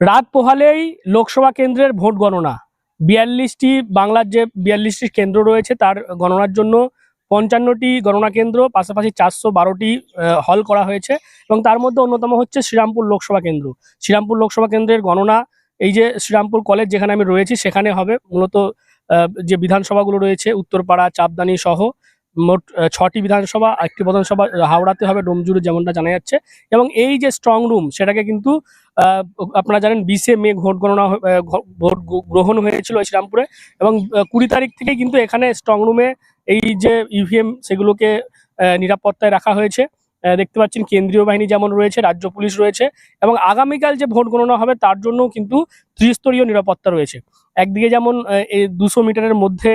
রাত পোহালেই লোকসভা কেন্দ্রের ভোট গণনা। বিয়াল্লিশটি বাংলার যে বিয়াল্লিশটি কেন্দ্র রয়েছে তার গণনার জন্য পঞ্চান্নটি গণনা কেন্দ্র, পাশাপাশি চারশো বারোটি হল করা হয়েছে এবং তার মধ্যে অন্যতম হচ্ছে শ্রীরামপুর লোকসভা কেন্দ্র। শ্রীরামপুর লোকসভা কেন্দ্রের গণনা, এই যে শ্রীরামপুর কলেজ যেখানে আমি রয়েছি সেখানে হবে। মূলত যে বিধানসভাগুলো রয়েছে, উত্তরপাড়া, চাপদানি সহ মোট ছটি বিধানসভা, একটি বিধানসভা হাওড়াতে হবে, ডোমজুড়ে যেমনটা জানা যাচ্ছে। এবং এই যে স্ট্রং রুম সেটাকে কিন্তু আপনারা জানেন বিশে মে ভোট গণনা ভোট গ্রহণ হয়েছিল শ্রীরামপুরে। এবং কুড়ি তারিখ থেকেই কিন্তু এখানে স্ট্রং রুমে এই যে ইভিএম সেগুলোকে নিরাপত্তায় রাখা হয়েছে। দেখতে পাচ্ছেন কেন্দ্রীয় বাহিনী যেমন রয়েছে, রাজ্য পুলিশ রয়েছে। এবং আগামীকাল যে ভোট গণনা হবে, তার জন্যও কিন্তু ত্রিস্তরীয় নিরাপত্তা রয়েছে। একদিকে যেমন দুশো মিটারের মধ্যে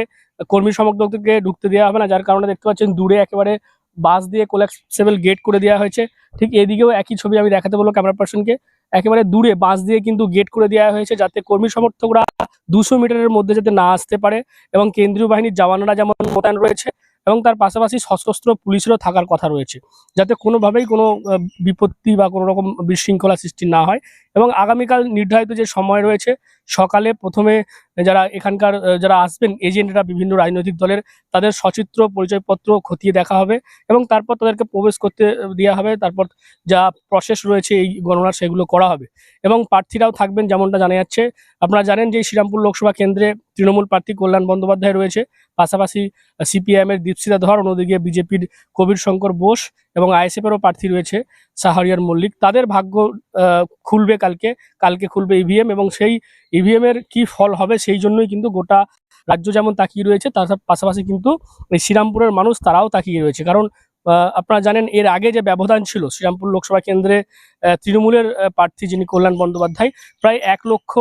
কর্মী সমর্থকদেরকে ঢুকতে দেওয়া হবে না, যার কারণে দেখতে পাচ্ছেন দূরে একেবারে বাস দিয়ে কোলাপসেবল গেট করে দেওয়া হয়েছে। ঠিক এদিকেও একই ছবি আমি দেখাতে বলব ক্যামেরা পার্সনকে একেবারে দূরে বাস দিয়ে কিন্তু গেট করে দেওয়া হয়েছে, যাতে কর্মী সমর্থকরা দুশো মিটারের মধ্যে যাতে না আসতে পারে এবং কেন্দ্রীয় বাহিনীর জওয়ানরা যেমন মোতায়েন রয়েছে এবং তার পাশাপাশি সশস্ত্র পুলিশেরও থাকার কথা রয়েছে, যাতে কোনোভাবেই কোনো বিপত্তি বা কোনো রকম বিশৃঙ্খলা সৃষ্টি না হয়। এবং আগামীকাল নির্ধারিত যে সময় রয়েছে, সকালে প্রথমে যারা এখানকার যারা আসবেন, এজেন্টরা বিভিন্ন রাজনৈতিক দলের, তাদের সচিত্র, পরিচয়পত্র খতিয়ে দেখা হবে এবং তারপর তাদেরকে প্রবেশ করতে দেওয়া হবে। তারপর যা প্রসেস রয়েছে, এই গণনার সেগুলো করা হবে। এবং প্রার্থীরাও থাকবেন যেমনটা জানা যাচ্ছে। আপনারা জানেন যে শ্রীরামপুর লোকসভা কেন্দ্রে তৃণমূল প্রার্থী কল্যাণ বন্দ্যোপাধ্যায় রয়েছে। পাশাপাশি সিপিআইএম এর দীপশিতা ধর, অন্যদিকে বিজেপির কবির শঙ্কর বোস এবং আইএসএফেরও প্রার্থী রয়েছে সাহারিয়ার মল্লিক। তাদের ভাগ্য খুলবে কালকে কালকে খুলবে ইভিএম এবং সেই ইভিএমের কি ফল হবে সেই জন্যই কিন্তু গোটা রাজ্য যেমন তাকিয়ে রয়েছে, তার পাশাপাশি কিন্তু এই শ্রীরামপুরের মানুষ তারাও তাকিয়ে রয়েছে। কারণ আপনারা জানেন এর আগে যে ব্যবধান ছিল, শ্রীরামপুর লোকসভা কেন্দ্রে তৃণমূলের প্রার্থী যিনি কল্যাণ বন্দ্যোপাধ্যায়, প্রায় এক লক্ষ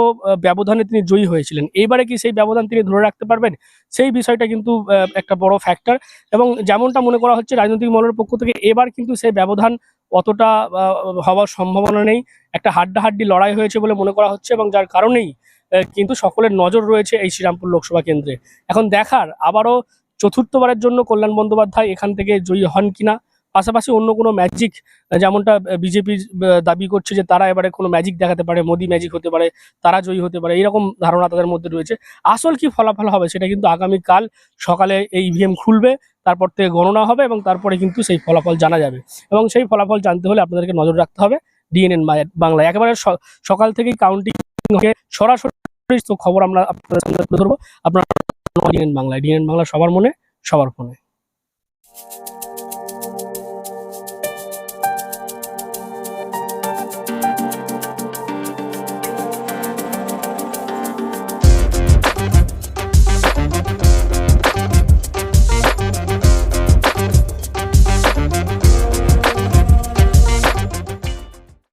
ব্যবধানে তিনি জয়ী হয়েছিলেন। এইবারে কি সেই ব্যবধান তিনি ধরে রাখতে পারবেন? সেই বিষয়টা কিন্তু একটা বড় ফ্যাক্টর এবং যেমনটা মনে করা হচ্ছে রাজনৈতিক মহলের পক্ষ থেকে, এবার কিন্তু সেই ব্যবধান অতটা হওয়ার সম্ভাবনা নেই। একটা হাড্ডাহাড্ডি লড়াই হয়েছে বলে মনে করা হচ্ছে এবং যার কারণেই কিন্তু সকলের নজর রয়েছে এই শ্রীরামপুর লোকসভা কেন্দ্রে। এখন দেখার, আবারও চতুর্থবারের জন্য কল্যাণ বন্দ্যোপাধ্যায় এখান থেকে জয়ী হন কিনা? পাশাপাশি অন্য কোনো ম্যাজিক যেমনটা বিজেপি দাবি করছে যে তারা এবারে কোনো ম্যাজিক দেখাতে পারে, মোদি ম্যাজিক হতে পারে, তারা জয়ী হতে পারে, এরকম ধারণা তাদের মধ্যে রয়েছে। আসল কি ফলাফল হবে সেটা কিন্তু আগামীকাল সকালে এই ইভিএম খুলবে, তারপর থেকে গণনা হবে এবং তারপরে কিন্তু সেই ফলাফল জানা যাবে। এবং সেই ফলাফল জানতে হলে আপনাদেরকে নজর রাখতে হবে ডিএনএন বাংলায় একেবারে সকাল থেকেই কাউন্টিং সরাসরি তো খবর আমরা আপনাদের সামনে তুলে ধরবো। আপনার ডিএনএন বাংলায় ডিএন বাংলা সবার মনে সবার ফোনে।